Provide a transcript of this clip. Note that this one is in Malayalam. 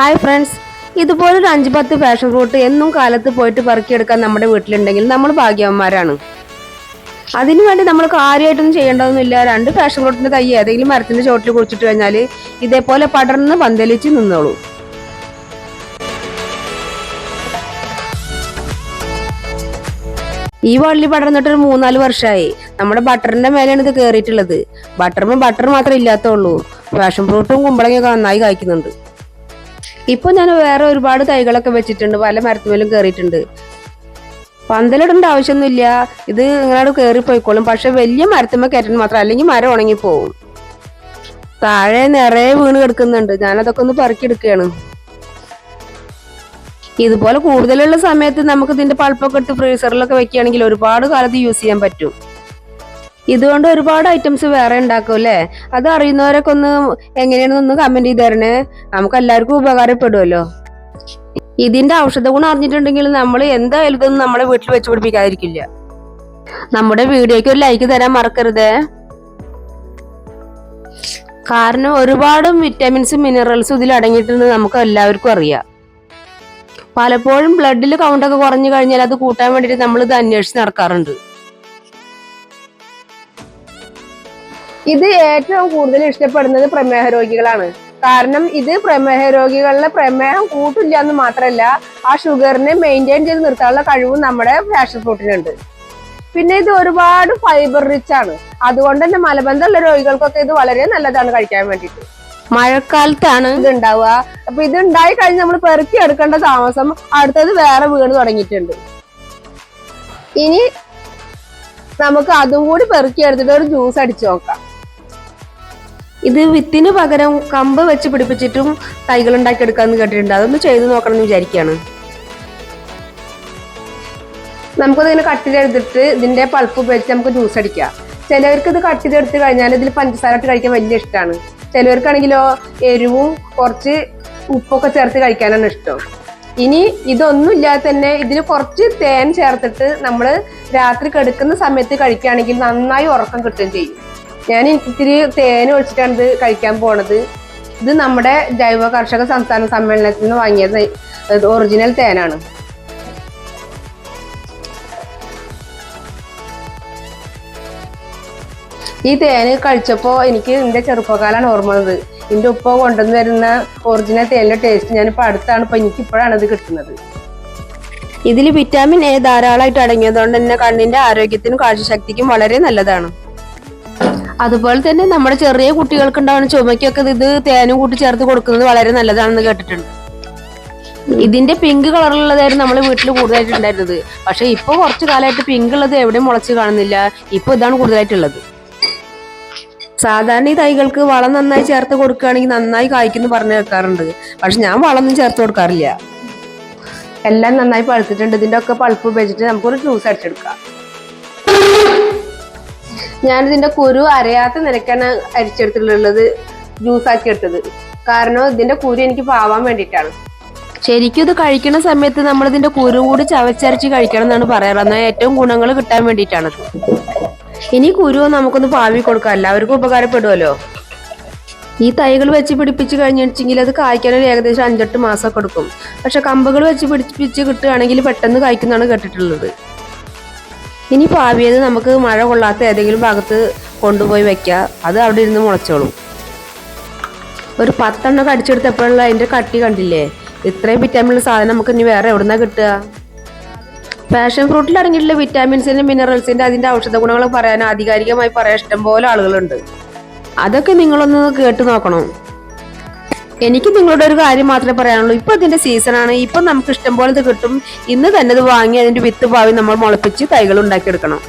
ഹായ് ഫ്രണ്ട്സ് ഇതുപോലൊരു അഞ്ച് പത്ത് പാഷൻ ഫ്രൂട്ട് എന്നും കാലത്ത് പോയിട്ട് പെറുക്കിയെടുക്കാൻ നമ്മുടെ വീട്ടിലുണ്ടെങ്കിൽ നമ്മൾ ഭാഗ്യവന്മാരാണ്. അതിനുവേണ്ടി നമ്മൾ കാര്യമായിട്ടൊന്നും ചെയ്യേണ്ടതൊന്നുമില്ല രണ്ട് പാഷൻ ഫ്രൂട്ടിന്റെ തൈ ഏതെങ്കിലും മരത്തിന്റെ ചോട്ടിൽ കുറിച്ചിട്ട് കഴിഞ്ഞാൽ ഇതേപോലെ പടർന്ന് പന്തലിച്ച് നിന്നോളൂ. ഈ വള്ളി പടർന്നിട്ട് ഒരു മൂന്നാൽ വർഷമായി നമ്മുടെ ബട്ടറിന്റെ മേലെയാണ് ഇത് കയറിയിട്ടുള്ളത് ബട്ടറും ബട്ടർ മാത്രമേ ഇല്ലാത്തുള്ളൂ. പാഷൻ ഫ്രൂട്ടും കുമ്പളങ്ങയൊക്കെ നന്നായി കായ്ക്കുന്നുണ്ട്. ഇപ്പൊ ഞാൻ വേറെ ഒരുപാട് തൈകളൊക്കെ വെച്ചിട്ടുണ്ട്. പല മരത്തുമേലും കയറിയിട്ടുണ്ട് പന്തലിടേണ്ട ആവശ്യമൊന്നുമില്ല. ഇത് നിങ്ങളോട് കയറി പോയിക്കോളും പക്ഷെ വലിയ മരത്തുമ്മ കയറ്റണം മാത്രം. അല്ലെങ്കിൽ മരം ഉണങ്ങി പോവും താഴെ നിറയെ വീണ് കിടക്കുന്നുണ്ട്. ഞാനതൊക്കെ ഒന്ന് പെറുക്കിയെടുക്കുകയാണ്. ഇതുപോലെ കൂടുതലുള്ള സമയത്ത് നമുക്ക് ഇതിന്റെ പൾപ്പൊക്കെ ഇട്ട് ഫ്രീസറിലൊക്കെ വെക്കുകയാണെങ്കിൽ ഒരുപാട് കാലത്ത് യൂസ് ചെയ്യാൻ പറ്റും. ഇതുകൊണ്ട് ഒരുപാട് ഐറ്റംസ് വേറെ ഉണ്ടാക്കും അല്ലേ? അത് അറിയുന്നവരൊക്കെ ഒന്ന് എങ്ങനെയാണെന്നൊന്ന് കമന്റ് ചെയ്ത് തരണേ നമുക്ക് എല്ലാവർക്കും ഉപകാരപ്പെടുമല്ലോ ഇതിന്റെ ഔഷധ ഗുണം അറിഞ്ഞിട്ടുണ്ടെങ്കിൽ നമ്മൾ എന്തായാലും ഇതൊന്നും നമ്മുടെ വീട്ടിൽ വെച്ച് പിടിപ്പിക്കാതിരിക്കില്ല. നമ്മുടെ വീഡിയോയ്ക്ക് ഒരു ലൈക്ക് തരാൻ മറക്കരുതേ. കാരണം ഒരുപാട് വിറ്റാമിൻസും മിനറൽസും ഇതിൽ അടങ്ങിയിട്ടുണ്ട് നമുക്ക് എല്ലാവർക്കും അറിയാം. പലപ്പോഴും ബ്ലഡിൽ കൗണ്ടൊക്കെ കുറഞ്ഞു കഴിഞ്ഞാൽ അത് കൂട്ടാൻ വേണ്ടിയിട്ട് നമ്മൾ ഇത് അന്വേഷിച്ച് നടക്കാറുണ്ട്. ഇത് ഏറ്റവും കൂടുതൽ ഇഷ്ടപ്പെടുന്നത് പ്രമേഹ രോഗികളാണ്. കാരണം ഇത് പ്രമേഹ രോഗികളിലെ പ്രമേഹം കൂട്ടില്ല എന്ന് മാത്രമല്ല ആ ഷുഗറിനെ മെയിന്റെയിൻ ചെയ്ത് നിർത്താനുള്ള കഴിവും നമ്മുടെ ഫാഷൻ ഫ്രൂട്ടിനുണ്ട്. പിന്നെ ഇത് ഒരുപാട് ഫൈബർ റിച്ച് ആണ്. അതുകൊണ്ട് തന്നെ മലബന്ധമുള്ള രോഗികൾക്കൊക്കെ ഇത് വളരെ നല്ലതാണ് കഴിക്കാൻ വേണ്ടിട്ട് മഴക്കാലത്താണ് ഇത് ഉണ്ടാവുക. അപ്പൊ ഇത് ഉണ്ടായി കഴിഞ്ഞ് നമ്മൾ പെറുക്കി എടുക്കേണ്ട താമസം അടുത്തത് വേറെ വീണ് തുടങ്ങിയിട്ടുണ്ട്. ഇനി നമുക്ക് അതും കൂടി പെറുക്കി എടുത്തിട്ട് ഒരു ജ്യൂസ് അടിച്ചു നോക്കാം. ഇത് വിത്തിന് പകരം കമ്പ് വെച്ച് പിടിപ്പിച്ചിട്ടും തൈകൾ ഉണ്ടാക്കി എടുക്കാന്ന് കേട്ടിട്ടുണ്ട്. അതൊന്ന് ചെയ്തു നോക്കണം എന്ന് വിചാരിക്കുകയാണ്. നമുക്കത് ഇങ്ങനെ കട്ട് ചെയ്തെടുത്തിട്ട് ഇതിന്റെ പൾപ്പ് ഉപയോഗിച്ച് നമുക്ക് ജ്യൂസ് അടിക്കാം. ചിലവർക്ക് ഇത് കട്ട് ചെയ്തെടുത്ത് കഴിഞ്ഞാൽ ഇതിൽ പഞ്ചസാര ഇട്ട് കഴിക്കാൻ വലിയ ഇഷ്ടമാണ്. ചിലവർക്കാണെങ്കിലോ എരിവും കുറച്ച് ഉപ്പൊക്കെ ചേർത്ത് കഴിക്കാനാണ് ഇഷ്ടം. ഇനി ഇതൊന്നും ഇല്ലാതെ തന്നെ ഇതിൽ കുറച്ച് തേൻ ചേർത്തിട്ട് നമ്മൾ രാത്രി കിടക്കുന്ന സമയത്ത് കഴിക്കുകയാണെങ്കിൽ നന്നായി ഉറക്കം കിട്ടുകയും ചെയ്യും. ഞാൻ ഇത്തിരി തേൻ ഒഴിച്ചിട്ടാണ് ഇത് കഴിക്കാൻ പോണത്. ഇത് നമ്മുടെ ജൈവ കർഷക സംസ്ഥാന സമ്മേളനത്തിൽ നിന്ന് വാങ്ങിയത് ഒറിജിനൽ തേനാണ്. ഈ തേന് കഴിച്ചപ്പോൾ എനിക്ക് എന്റെ ചെറുപ്പകാലാണ് ഓർമ്മ വന്നത് എന്റെ ഉപ്പ കൊണ്ടുവന്ന് വരുന്ന ഒറിജിനൽ തേനിന്റെ ടേസ്റ്റ് ഞാനിപ്പോൾ അടുത്താണ്. ഇപ്പോൾ എനിക്ക് ഇപ്പോഴാണ് ഇത് കിട്ടുന്നത്. ഇതിൽ വിറ്റാമിൻ എ ധാരാളമായിട്ട് അടങ്ങിയതുകൊണ്ട് തന്നെ കണ്ണിന്റെ ആരോഗ്യത്തിനും കാഴ്ചശക്തിക്കും വളരെ നല്ലതാണ്. അതുപോലെ തന്നെ നമ്മുടെ ചെറിയ കുട്ടികൾക്ക് ഉണ്ടാവുന്ന ചുമയ്ക്കൊക്കെ ഇത് തേനും കൂട്ടി ചേർത്ത് കൊടുക്കുന്നത് വളരെ നല്ലതാണെന്ന് കേട്ടിട്ടുണ്ട്. ഇതിന്റെ പിങ്ക് കളറുള്ളതായിരുന്നു നമ്മൾ വീട്ടിൽ കൂടുതലായിട്ട് ഉണ്ടായിരുന്നത്. പക്ഷെ ഇപ്പൊ കുറച്ചു കാലമായിട്ട് പിങ്ക് ഉള്ളത് എവിടെയും മുളച്ച് കാണുന്നില്ല. ഇപ്പൊ ഇതാണ് കൂടുതലായിട്ടുള്ളത്. സാധാരണ ഈ തൈകൾക്ക് വളം നന്നായി ചേർത്ത് കൊടുക്കുകയാണെങ്കിൽ നന്നായി കായ്ക്കുന്നു പറഞ്ഞു കേൾക്കാറുണ്ട്. പക്ഷെ ഞാൻ വളമൊന്നും ചേർത്ത് കൊടുക്കാറില്ല. എല്ലാം നന്നായി പഴുത്തിട്ടുണ്ട്. ഇതിന്റെ ഒക്കെ പഴുപ്പ് ഉപയോഗിച്ചിട്ട് നമുക്കൊരു ജ്യൂസ് അടിച്ചെടുക്കാം. ഞാനിതിന്റെ കുരു അരയാത്ത നിലക്കാണ് അരിച്ചെടുത്തിട്ടുള്ളത് ജ്യൂസ് ആക്കി എടുത്തത്. കാരണം ഇതിന്റെ കുരു എനിക്ക് പാവാൻ വേണ്ടിയിട്ടാണ്. ശരിക്കും ഇത് കഴിക്കുന്ന സമയത്ത് നമ്മൾ ഇതിന്റെ കുരു കൂടി ചവച്ചരച്ച് കഴിക്കണം എന്നാണ് പറയാറ്. എന്നാൽ ഏറ്റവും ഗുണങ്ങൾ കിട്ടാൻ വേണ്ടിയിട്ടാണ് ഇനി കുരു നമുക്കൊന്ന് പാവി കൊടുക്കാം. എല്ലാവർക്കും ഉപകാരപ്പെടുമല്ലോ ഈ തൈകൾ വെച്ച് പിടിപ്പിച്ച് കഴിഞ്ഞിട്ടുണ്ടെങ്കിൽ അത് കായ്ക്കാൻ ഒരു ഏകദേശം അഞ്ചെട്ട് മാസമൊക്കെ എടുക്കും. പക്ഷെ കമ്പുകൾ വെച്ച് പിടിപ്പിച്ച് കിട്ടുകയാണെങ്കിൽ പെട്ടെന്ന് കായ്ക്കുന്നതാണ് കേട്ടിട്ടുള്ളത്. ഇനി പാവിയത് നമുക്ക് മഴ കൊള്ളാത്ത ഏതെങ്കിലും ഭാഗത്ത് കൊണ്ടുപോയി വെക്കുക അത് അവിടെ ഇരുന്ന് മുളച്ചോളും. ഒരു പത്തെണ്ണം കടിച്ചെടുത്തപ്പോഴുള്ള അതിന്റെ കട്ടി കണ്ടില്ലേ? ഇത്രയും വിറ്റാമിനുള്ള സാധനം നമുക്ക് ഇനി വേറെ എവിടുന്നാ കിട്ടുക? പാഷൻ ഫ്രൂട്ടിൽ അടങ്ങിയിട്ടുള്ള വിറ്റാമിൻസിന്റെ മിനറൽസിന്റെ അതിന്റെ ഔഷധ ഗുണങ്ങൾ പറയാൻ ആധികാരികമായി പറയാൻ ഇഷ്ടംപോലെ ആളുകളുണ്ട്. അതൊക്കെ നിങ്ങളൊന്ന് കേട്ടു നോക്കണം. എനിക്ക് നിങ്ങളോട് ഒരു കാര്യം മാത്രമേ പറയാനുള്ളൂ. ഇപ്പൊ ഇതിന്റെ സീസണാണ് ഇപ്പൊ നമുക്ക് ഇഷ്ടം പോലെ ഇത് കിട്ടും. ഇന്ന് തന്നെ ഇത് വാങ്ങി അതിന്റെ വിത്ത് പാവി നമ്മൾ മുളപ്പിച്ച് തൈകൾ ഉണ്ടാക്കിയെടുക്കണം.